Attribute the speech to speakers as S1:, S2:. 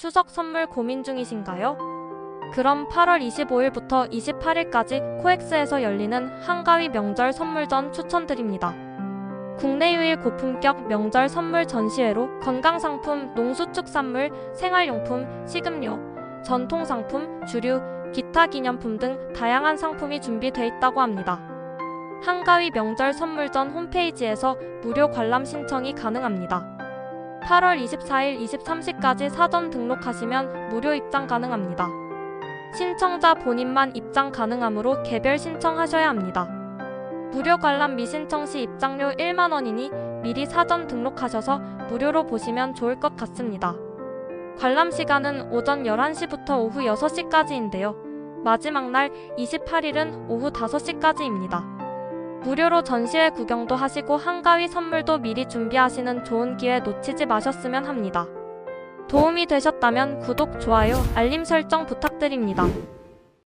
S1: 추석 선물 고민 중이신가요? 그럼 8월 25일부터 28일까지 코엑스에서 열리는 한가위 명절 선물전 추천드립니다. 국내 유일 고품격 명절 선물 전시회로 건강상품, 농수축산물, 생활용품, 식음료, 전통상품, 주류, 기타 기념품 등 다양한 상품이 준비돼 있다고 합니다. 한가위 명절 선물전 홈페이지에서 무료 관람 신청이 가능합니다. 8월 24일 23시까지 사전 등록하시면 무료 입장 가능합니다. 신청자 본인만 입장 가능하므로 개별 신청하셔야 합니다. 무료 관람 미신청 시 입장료 1만 원이니 미리 사전 등록하셔서 무료로 보시면 좋을 것 같습니다. 관람 시간은 오전 11시부터 오후 6시까지인데요. 마지막 날 28일은 오후 5시까지입니다. 무료로 전시회 구경도 하시고 한가위 선물도 미리 준비하시는 좋은 기회 놓치지 마셨으면 합니다. 도움이 되셨다면 구독, 좋아요, 알림 설정 부탁드립니다.